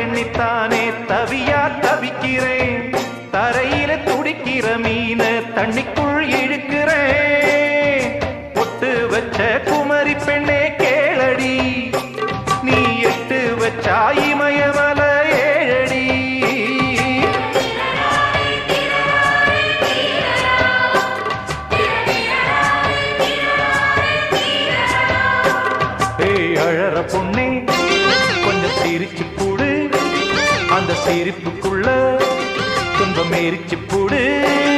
எண்ணித்தானே தவியா தவிக்கிறேன். தரையில துடிக்கிற மீன தண்ணிக்குள் இழுக்கிறேன். பொட்டு வச்ச குமரி பெண்ணே கேளடி நீ எட்டு வச்சா இமயமல ஏழடி. ஏய் அழற பொண்ணே எரிச்சு போடு. அந்த சிரிப்புக்குள்ள துன்பம் எரிச்சு போடு.